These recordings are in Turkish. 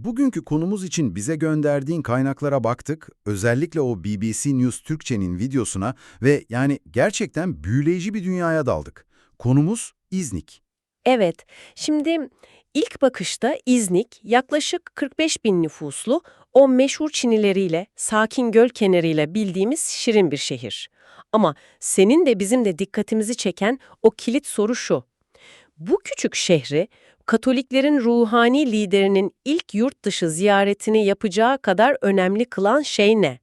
Bugünkü konumuz için bize gönderdiğin kaynaklara baktık. Özellikle o BBC News Türkçe'nin videosuna ve yani gerçekten büyüleyici bir dünyaya daldık. Konumuz İznik. Evet, şimdi ilk bakışta İznik yaklaşık 45 bin nüfuslu o meşhur çinileriyle, sakin göl kenarıyla bildiğimiz şirin bir şehir. Ama senin de bizim de dikkatimizi çeken o kilit soru şu. Bu küçük şehri Katoliklerin ruhani liderinin ilk yurt dışı ziyaretini yapacağı kadar önemli kılan şey ne?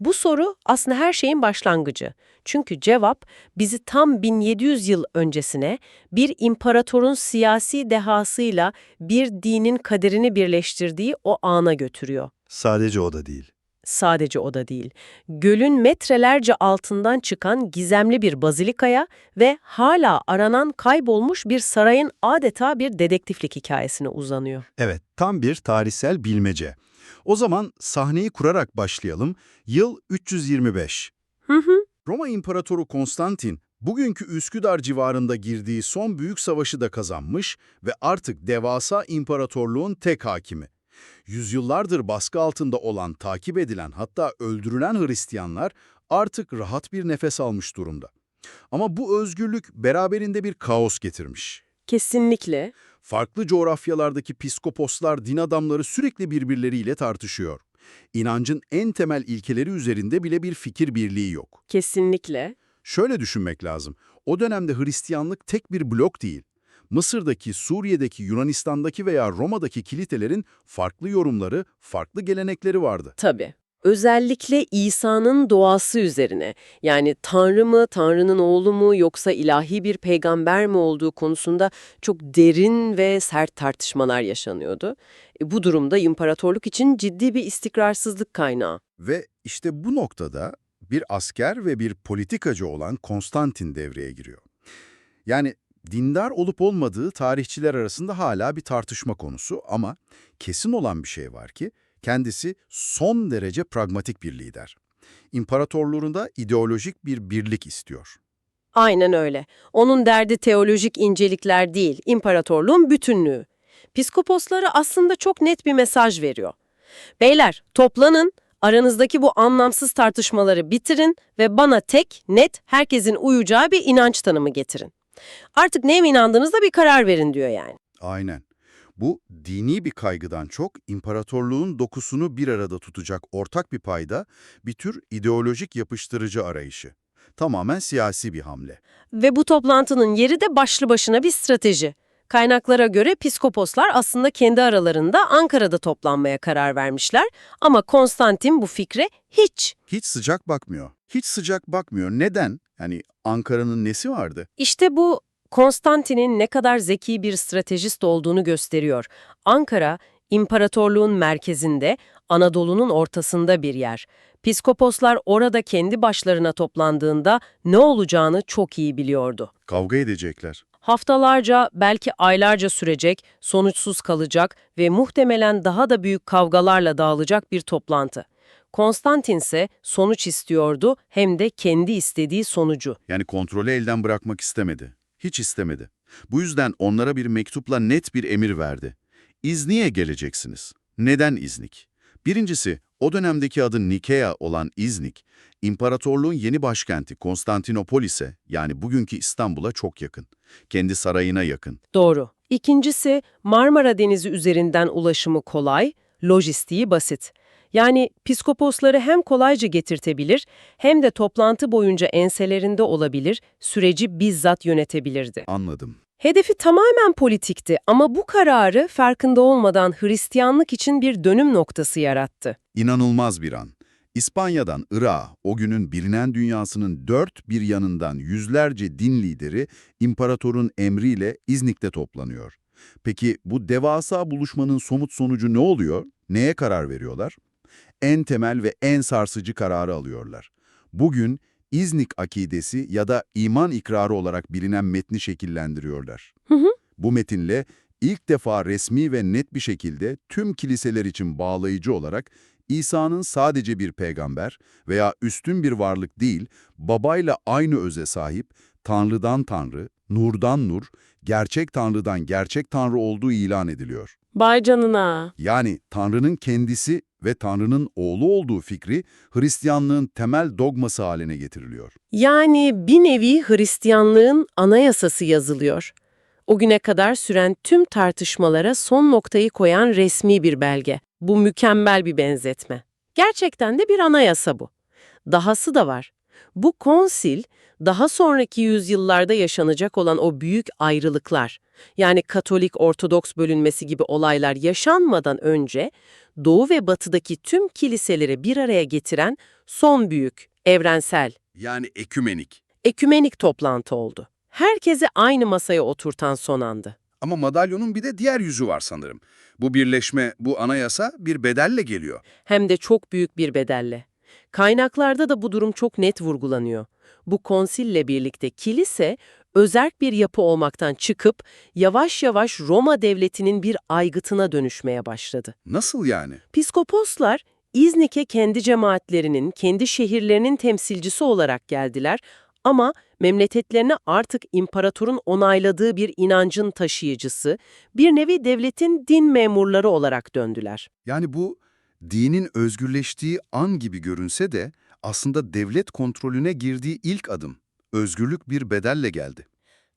Bu soru aslında her şeyin başlangıcı. Çünkü cevap bizi tam 1700 yıl öncesine bir imparatorun siyasi dehasıyla bir dinin kaderini birleştirdiği o ana götürüyor. Sadece o da değil. Sadece o da değil. Gölün metrelerce altından çıkan gizemli bir bazilikaya ve hala aranan kaybolmuş bir sarayın adeta bir dedektiflik hikayesine uzanıyor. Evet, tam bir tarihsel bilmece. O zaman sahneyi kurarak başlayalım. Yıl 325. Hı hı. Roma İmparatoru Konstantin, bugünkü Üsküdar civarında girdiği son büyük savaşı da kazanmış ve artık devasa imparatorluğun tek hakimi. Yüzyıllardır baskı altında olan, takip edilen hatta öldürülen Hristiyanlar artık rahat bir nefes almış durumda. Ama bu özgürlük beraberinde bir kaos getirmiş. Kesinlikle. Farklı coğrafyalardaki piskoposlar, din adamları sürekli birbirleriyle tartışıyor. İnancın en temel ilkeleri üzerinde bile bir fikir birliği yok. Kesinlikle. Şöyle düşünmek lazım. O dönemde Hristiyanlık tek bir blok değil. Mısır'daki, Suriye'deki, Yunanistan'daki veya Roma'daki kilitelerin farklı yorumları, farklı gelenekleri vardı. Tabii. Özellikle İsa'nın doğası üzerine, yani Tanrı mı, Tanrı'nın oğlu mu yoksa ilahi bir peygamber mi olduğu konusunda çok derin ve sert tartışmalar yaşanıyordu. E, bu durumda imparatorluk için ciddi bir istikrarsızlık kaynağı. Ve işte bu noktada bir asker ve bir politikacı olan Konstantin devreye giriyor. Yani dindar olup olmadığı tarihçiler arasında hala bir tartışma konusu ama kesin olan bir şey var ki kendisi son derece pragmatik bir lider. İmparatorluğunda ideolojik bir birlik istiyor. Aynen öyle. Onun derdi teolojik incelikler değil, imparatorluğun bütünlüğü. Piskoposlara aslında çok net bir mesaj veriyor. Beyler, toplanın, aranızdaki bu anlamsız tartışmaları bitirin ve bana tek, net, herkesin uyacağı bir inanç tanımı getirin. Artık neye inandığınızda bir karar verin diyor yani. Aynen. Bu dini bir kaygıdan çok imparatorluğun dokusunu bir arada tutacak ortak bir payda bir tür ideolojik yapıştırıcı arayışı. Tamamen siyasi bir hamle. Ve bu toplantının yeri de başlı başına bir strateji. Kaynaklara göre piskoposlar aslında kendi aralarında Ankara'da toplanmaya karar vermişler ama Konstantin bu fikre hiç. Hiç sıcak bakmıyor. Hiç sıcak bakmıyor. Neden? Yani Ankara'nın nesi vardı? İşte bu Konstantin'in ne kadar zeki bir stratejist olduğunu gösteriyor. Ankara, imparatorluğun merkezinde, Anadolu'nun ortasında bir yer. Piskoposlar orada kendi başlarına toplandığında ne olacağını çok iyi biliyordu. Kavga edecekler. Haftalarca, belki aylarca sürecek, sonuçsuz kalacak ve muhtemelen daha da büyük kavgalarla dağılacak bir toplantı. Konstantin ise sonuç istiyordu hem de kendi istediği sonucu. Yani kontrolü elden bırakmak istemedi. Hiç istemedi. Bu yüzden onlara bir mektupla net bir emir verdi. İznik'e geleceksiniz. Neden İznik? Birincisi, o dönemdeki adı Nikea olan İznik, imparatorluğun yeni başkenti Konstantinopolis'e yani bugünkü İstanbul'a çok yakın. Kendi sarayına yakın. Doğru. İkincisi, Marmara Denizi üzerinden ulaşımı kolay, lojistiği basit. Yani piskoposları hem kolayca getirtebilir hem de toplantı boyunca enselerinde olabilir, süreci bizzat yönetebilirdi. Anladım. Hedefi tamamen politikti ama bu kararı farkında olmadan Hristiyanlık için bir dönüm noktası yarattı. İnanılmaz bir an. İspanya'dan Irak'a, o günün bilinen dünyasının dört bir yanından yüzlerce din lideri imparatorun emriyle İznik'te toplanıyor. Peki bu devasa buluşmanın somut sonucu ne oluyor? Neye karar veriyorlar? En temel ve en sarsıcı kararı alıyorlar. Bugün İznik akidesi ya da iman ikrarı olarak bilinen metni şekillendiriyorlar. Hı hı. Bu metinle ilk defa resmi ve net bir şekilde tüm kiliseler için bağlayıcı olarak İsa'nın sadece bir peygamber veya üstün bir varlık değil, babayla aynı öze sahip, Tanrı'dan Tanrı, Nur'dan Nur, gerçek Tanrı'dan gerçek Tanrı olduğu ilan ediliyor. Bay canına. Yani Tanrı'nın kendisi ve Tanrı'nın oğlu olduğu fikri Hristiyanlığın temel dogması haline getiriliyor. Yani bir nevi Hristiyanlığın anayasası yazılıyor. O güne kadar süren tüm tartışmalara son noktayı koyan resmi bir belge. Bu mükemmel bir benzetme. Gerçekten de bir anayasa bu. Dahası da var. Bu konsil, daha sonraki yüzyıllarda yaşanacak olan o büyük ayrılıklar, yani Katolik-Ortodoks bölünmesi gibi olaylar yaşanmadan önce, Doğu ve Batı'daki tüm kiliseleri bir araya getiren son büyük, evrensel, Yani ekümenik. ekümenik toplantı oldu. Herkesi aynı masaya oturtan son andı. Ama madalyonun bir de diğer yüzü var sanırım. Bu birleşme, bu anayasa bir bedelle geliyor. Hem de çok büyük bir bedelle. Kaynaklarda da bu durum çok net vurgulanıyor. Bu konsille birlikte kilise, özerk bir yapı olmaktan çıkıp yavaş yavaş Roma devletinin bir aygıtına dönüşmeye başladı. Nasıl yani? Piskoposlar İznik'e kendi cemaatlerinin, kendi şehirlerinin temsilcisi olarak geldiler ama memleketlerine artık imparatorun onayladığı bir inancın taşıyıcısı, bir nevi devletin din memurları olarak döndüler. Yani bu dinin özgürleştiği an gibi görünse de aslında devlet kontrolüne girdiği ilk adım. Özgürlük bir bedelle geldi.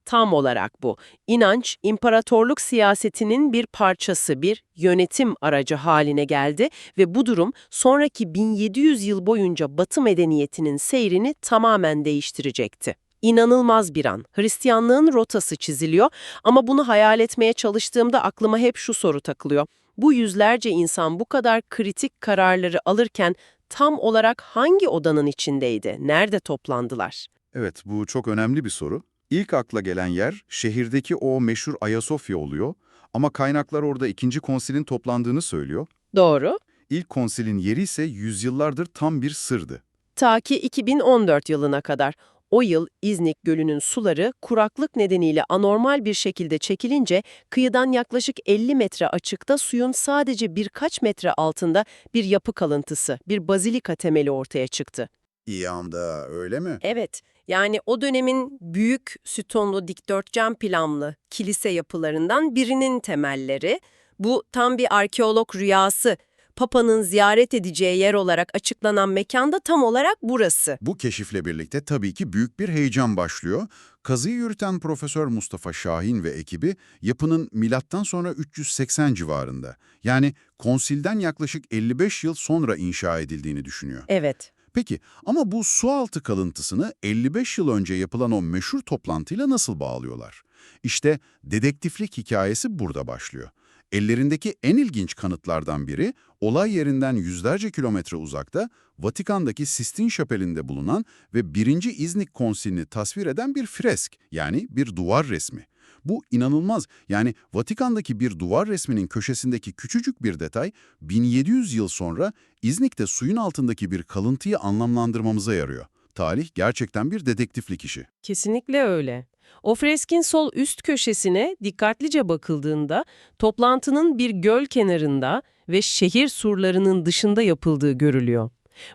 Tam olarak bu. İnanç, imparatorluk siyasetinin bir parçası, bir yönetim aracı haline geldi ve bu durum sonraki 1700 yıl boyunca Batı medeniyetinin seyrini tamamen değiştirecekti. İnanılmaz bir an. Hristiyanlığın rotası çiziliyor ama bunu hayal etmeye çalıştığımda aklıma hep şu soru takılıyor. Bu yüzlerce insan bu kadar kritik kararları alırken tam olarak hangi odanın içindeydi? Nerede toplandılar? Evet, bu çok önemli bir soru. İlk akla gelen yer şehirdeki o meşhur Ayasofya oluyor ama kaynaklar orada ikinci konsilin toplandığını söylüyor. Doğru. İlk konsilin yeri ise yüzyıllardır tam bir sırdı. Ta ki 2014 yılına kadar. O yıl İznik Gölü'nün suları kuraklık nedeniyle anormal bir şekilde çekilince kıyıdan yaklaşık 50 metre açıkta suyun sadece birkaç metre altında bir yapı kalıntısı, bir bazilika temeli ortaya çıktı. İyi anda öyle mi? Evet, yani o dönemin büyük sütunlu dikdörtgen planlı kilise yapılarından birinin temelleri. Bu tam bir arkeolog rüyası. Papa'nın ziyaret edeceği yer olarak açıklanan mekanda tam olarak burası. Bu keşifle birlikte tabii ki büyük bir heyecan başlıyor. Kazıyı yürüten Profesör Mustafa Şahin ve ekibi yapının milattan sonra 380 civarında yani konsilden yaklaşık 55 yıl sonra inşa edildiğini düşünüyor. Evet. Peki ama bu sualtı kalıntısını 55 yıl önce yapılan o meşhur toplantıyla nasıl bağlıyorlar? İşte dedektiflik hikayesi burada başlıyor. Ellerindeki en ilginç kanıtlardan biri, olay yerinden yüzlerce kilometre uzakta, Vatikan'daki Sistine Şapeli'nde bulunan ve 1. İznik Konsili'ni tasvir eden bir fresk, yani bir duvar resmi. Bu inanılmaz. Yani Vatikan'daki bir duvar resminin köşesindeki küçücük bir detay 1700 yıl sonra İznik'te suyun altındaki bir kalıntıyı anlamlandırmamıza yarıyor. Talih gerçekten bir dedektiflik işi. Kesinlikle öyle. O freskin sol üst köşesine dikkatlice bakıldığında toplantının bir göl kenarında ve şehir surlarının dışında yapıldığı görülüyor.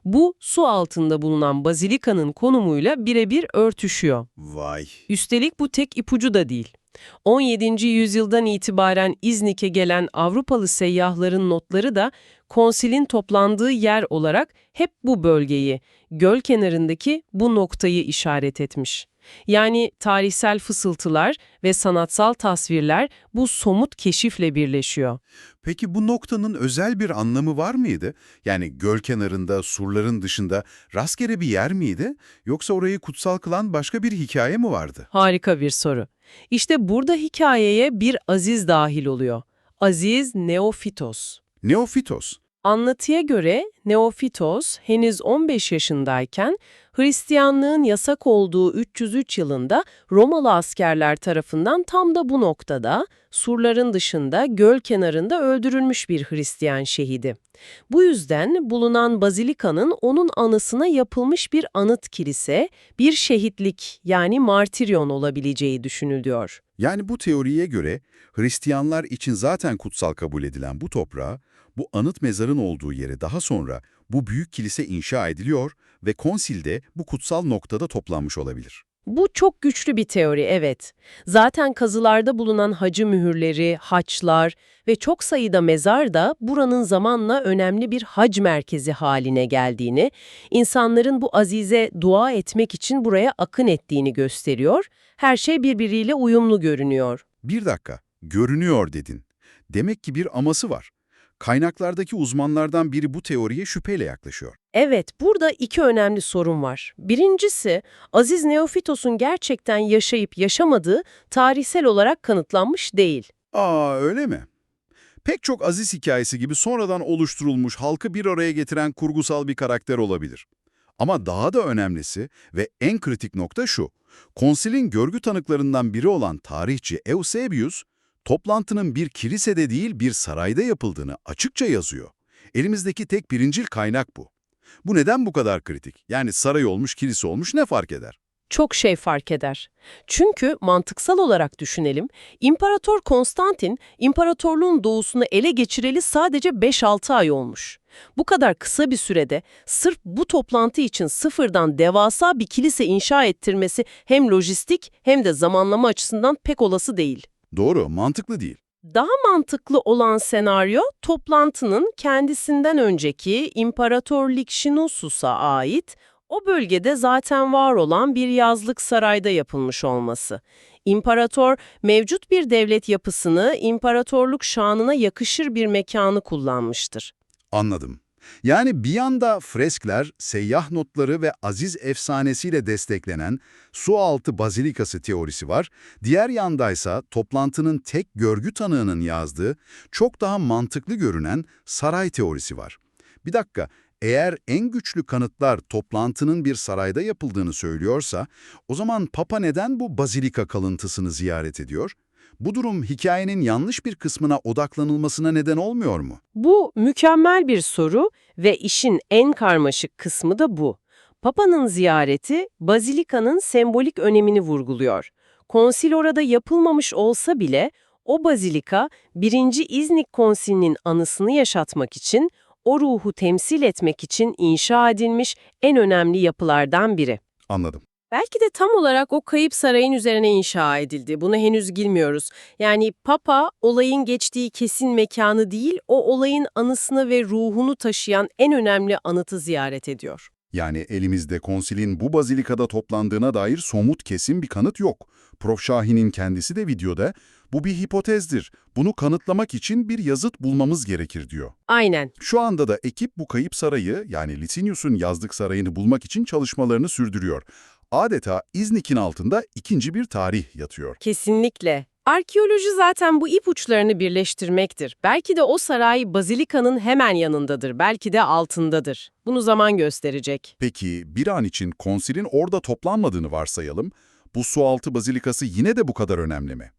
Bu su altında bulunan bazilikanın konumuyla birebir örtüşüyor. Vay. Üstelik bu tek ipucu da değil. 17. yüzyıldan itibaren İznik'e gelen Avrupalı seyyahların notları da konsilin toplandığı yer olarak hep bu bölgeyi, göl kenarındaki bu noktayı işaret etmiş. Yani tarihsel fısıltılar ve sanatsal tasvirler bu somut keşifle birleşiyor. Peki bu noktanın özel bir anlamı var mıydı? Yani göl kenarında, surların dışında rastgele bir yer miydi? Yoksa orayı kutsal kılan başka bir hikaye mi vardı? Harika bir soru. İşte burada hikayeye bir Aziz dahil oluyor. Aziz Neofitos. Neofitos. Anlatıya göre Neofitos henüz 15 yaşındayken Hristiyanlığın yasak olduğu 303 yılında Romalı askerler tarafından tam da bu noktada surların dışında göl kenarında öldürülmüş bir Hristiyan şehidi. Bu yüzden bulunan bazilikanın onun anısına yapılmış bir anıt kilise, bir şehitlik yani martiryon olabileceği düşünülüyor. Yani bu teoriye göre Hristiyanlar için zaten kutsal kabul edilen bu toprağa, bu anıt mezarın olduğu yere daha sonra bu büyük kilise inşa ediliyor ve konsilde bu kutsal noktada toplanmış olabilir. Bu çok güçlü bir teori, evet. Zaten kazılarda bulunan hacı mühürleri, haçlar ve çok sayıda mezar da buranın zamanla önemli bir hac merkezi haline geldiğini, insanların bu azize dua etmek için buraya akın ettiğini gösteriyor. Her şey birbiriyle uyumlu görünüyor. Bir dakika, görünüyor dedin. Demek ki bir aması var. Kaynaklardaki uzmanlardan biri bu teoriye şüpheyle yaklaşıyor. Evet, burada iki önemli sorun var. Birincisi, Aziz Neofitos'un gerçekten yaşayıp yaşamadığı tarihsel olarak kanıtlanmış değil. Aa öyle mi? Pek çok Aziz hikayesi gibi sonradan oluşturulmuş, halkı bir araya getiren kurgusal bir karakter olabilir. Ama daha da önemlisi ve en kritik nokta şu. Konsilin görgü tanıklarından biri olan tarihçi Eusebius, toplantının bir kilisede değil bir sarayda yapıldığını açıkça yazıyor. Elimizdeki tek birincil kaynak bu. Bu neden bu kadar kritik? Yani saray olmuş, kilise olmuş ne fark eder? Çok şey fark eder. Çünkü mantıksal olarak düşünelim, İmparator Konstantin, imparatorluğun doğusunu ele geçireli sadece 5-6 ay olmuş. Bu kadar kısa bir sürede sırf bu toplantı için sıfırdan devasa bir kilise inşa ettirmesi hem lojistik hem de zamanlama açısından pek olası değil. Doğru, mantıklı değil. Daha mantıklı olan senaryo, toplantının kendisinden önceki İmparator Lixinusus'a ait, o bölgede zaten var olan bir yazlık sarayda yapılmış olması. İmparator, mevcut bir devlet yapısını imparatorluk şanına yakışır bir mekanı kullanmıştır. Anladım. Yani bir yanda freskler, seyyah notları ve aziz efsanesiyle desteklenen sualtı bazilikası teorisi var. Diğer yandaysa toplantının tek görgü tanığının yazdığı çok daha mantıklı görünen saray teorisi var. Bir dakika, eğer en güçlü kanıtlar toplantının bir sarayda yapıldığını söylüyorsa, o zaman Papa neden bu bazilika kalıntısını ziyaret ediyor? Bu durum hikayenin yanlış bir kısmına odaklanılmasına neden olmuyor mu? Bu mükemmel bir soru ve işin en karmaşık kısmı da bu. Papa'nın ziyareti bazilikanın sembolik önemini vurguluyor. Konsil orada yapılmamış olsa bile o bazilika 1. İznik Konsili'nin anısını yaşatmak için, o ruhu temsil etmek için inşa edilmiş en önemli yapılardan biri. Anladım. Belki de tam olarak o kayıp sarayın üzerine inşa edildi. Bunu henüz bilmiyoruz. Yani Papa olayın geçtiği kesin mekanı değil, o olayın anısını ve ruhunu taşıyan en önemli anıtı ziyaret ediyor. Yani elimizde konsilin bu bazilikada toplandığına dair somut kesin bir kanıt yok. Prof. Şahin'in kendisi de videoda bu bir hipotezdir. Bunu kanıtlamak için bir yazıt bulmamız gerekir diyor. Aynen. Şu anda da ekip bu kayıp sarayı yani Licinius'un yazlık sarayını bulmak için çalışmalarını sürdürüyor. Adeta İznik'in altında ikinci bir tarih yatıyor. Kesinlikle. Arkeoloji zaten bu ipuçlarını birleştirmektir. Belki de o saray bazilikanın hemen yanındadır, belki de altındadır. Bunu zaman gösterecek. Peki bir an için konsilin orada toplanmadığını varsayalım. Bu sualtı bazilikası yine de bu kadar önemli mi?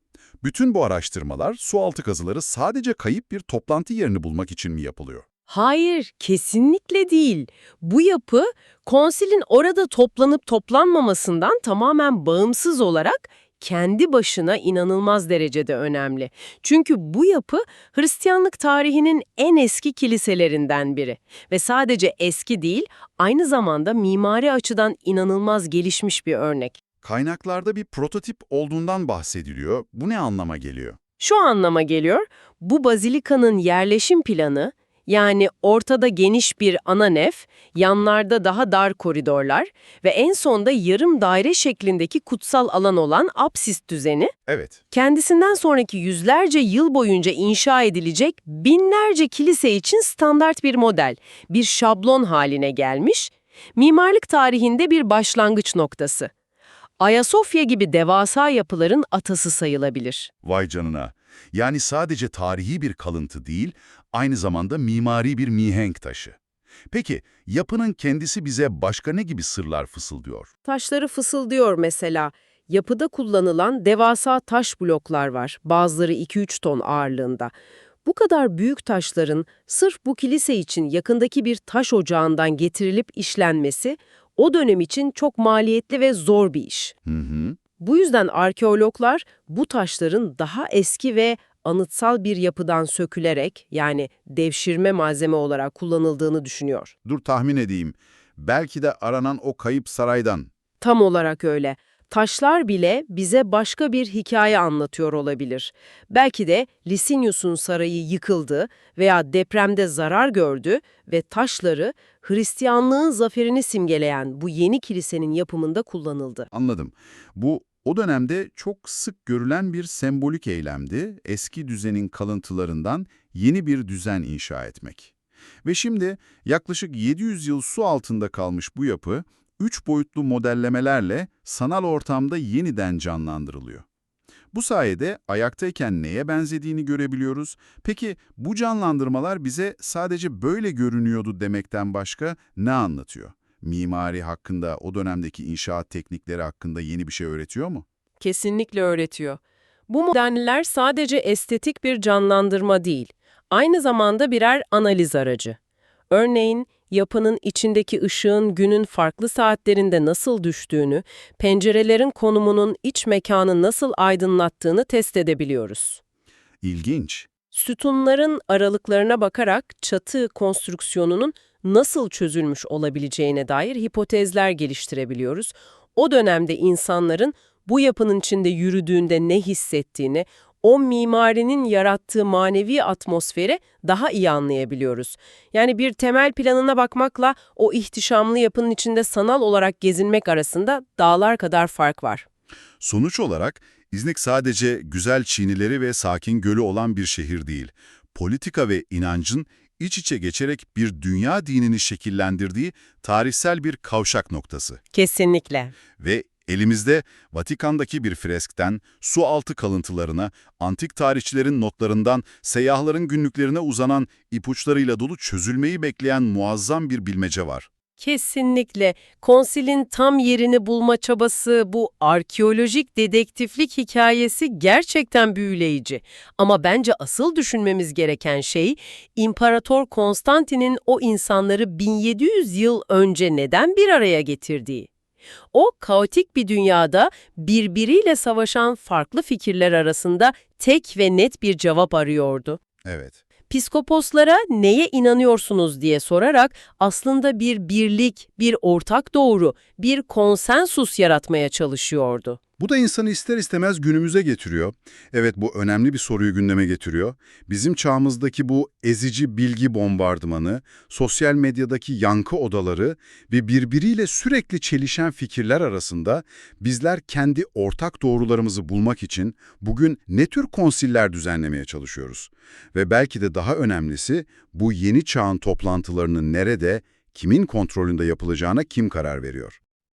Bütün bu araştırmalar, sualtı kazıları sadece kayıp bir toplantı yerini bulmak için mi yapılıyor? Hayır, kesinlikle değil. Bu yapı, konsilin orada toplanıp toplanmamasından tamamen bağımsız olarak kendi başına inanılmaz derecede önemli. Çünkü bu yapı Hristiyanlık tarihinin en eski kiliselerinden biri. Ve sadece eski değil, aynı zamanda mimari açıdan inanılmaz gelişmiş bir örnek. Kaynaklarda bir prototip olduğundan bahsediliyor. Bu ne anlama geliyor? Şu anlama geliyor, bu bazilikanın yerleşim planı, yani ortada geniş bir ana nef, yanlarda daha dar koridorlar ve en sonda yarım daire şeklindeki kutsal alan olan apsis düzeni, Evet. kendisinden sonraki yüzlerce yıl boyunca inşa edilecek binlerce kilise için standart bir model, bir şablon haline gelmiş, mimarlık tarihinde bir başlangıç noktası. Ayasofya gibi devasa yapıların atası sayılabilir. Vay canına. Yani sadece tarihi bir kalıntı değil, aynı zamanda mimari bir mihenk taşı. Peki, yapının kendisi bize başka ne gibi sırlar fısıldıyor? Taşları fısıldıyor mesela. Yapıda kullanılan devasa taş bloklar var. Bazıları 2-3 ton ağırlığında. Bu kadar büyük taşların sırf bu kilise için yakındaki bir taş ocağından getirilip işlenmesi o dönem için çok maliyetli ve zor bir iş. Hı hı. Bu yüzden arkeologlar bu taşların daha eski ve anıtsal bir yapıdan sökülerek yani devşirme malzeme olarak kullanıldığını düşünüyor. Dur tahmin edeyim. Belki de aranan o kayıp saraydan. Tam olarak öyle. Taşlar bile bize başka bir hikaye anlatıyor olabilir. Belki de Licinius'un sarayı yıkıldı veya depremde zarar gördü ve taşları Hristiyanlığın zaferini simgeleyen bu yeni kilisenin yapımında kullanıldı. Anladım. Bu o dönemde çok sık görülen bir sembolik eylemdi. Eski düzenin kalıntılarından yeni bir düzen inşa etmek. Ve şimdi yaklaşık 700 yıl su altında kalmış bu yapı, üç boyutlu modellemelerle sanal ortamda yeniden canlandırılıyor. Bu sayede ayaktayken neye benzediğini görebiliyoruz. Peki bu canlandırmalar bize sadece böyle görünüyordu demekten başka ne anlatıyor? Mimari hakkında, o dönemdeki inşaat teknikleri hakkında yeni bir şey öğretiyor mu? Kesinlikle öğretiyor. Bu modeller sadece estetik bir canlandırma değil, aynı zamanda birer analiz aracı. Örneğin, yapının içindeki ışığın günün farklı saatlerinde nasıl düştüğünü, pencerelerin konumunun iç mekanı nasıl aydınlattığını test edebiliyoruz. İlginç. Sütunların aralıklarına bakarak çatı konstrüksiyonunun nasıl çözülmüş olabileceğine dair hipotezler geliştirebiliyoruz. O dönemde insanların bu yapının içinde yürüdüğünde ne hissettiğini, o mimarinin yarattığı manevi atmosferi daha iyi anlayabiliyoruz. Yani bir temel planına bakmakla o ihtişamlı yapının içinde sanal olarak gezinmek arasında dağlar kadar fark var. Sonuç olarak İznik sadece güzel çiğnileri ve sakin gölü olan bir şehir değil. Politika ve inancın iç içe geçerek bir dünya dinini şekillendirdiği tarihsel bir kavşak noktası. Kesinlikle. Ve elimizde Vatikan'daki bir freskten su altı kalıntılarına, antik tarihçilerin notlarından seyyahların günlüklerine uzanan ipuçlarıyla dolu çözülmeyi bekleyen muazzam bir bilmece var. Kesinlikle. Konsilin tam yerini bulma çabası, bu arkeolojik dedektiflik hikayesi gerçekten büyüleyici. Ama bence asıl düşünmemiz gereken şey, İmparator Konstantin'in o insanları 1700 yıl önce neden bir araya getirdiği. O kaotik bir dünyada birbiriyle savaşan farklı fikirler arasında tek ve net bir cevap arıyordu. Evet. Piskoposlara neye inanıyorsunuz diye sorarak aslında bir birlik, bir ortak doğru, bir konsensus yaratmaya çalışıyordu. Bu da insanı ister istemez günümüze getiriyor. Evet bu önemli bir soruyu gündeme getiriyor. Bizim çağımızdaki bu ezici bilgi bombardımanı, sosyal medyadaki yankı odaları ve birbiriyle sürekli çelişen fikirler arasında bizler kendi ortak doğrularımızı bulmak için bugün ne tür konsiller düzenlemeye çalışıyoruz? Ve belki de daha önemlisi bu yeni çağın toplantılarının nerede, kimin kontrolünde yapılacağına kim karar veriyor?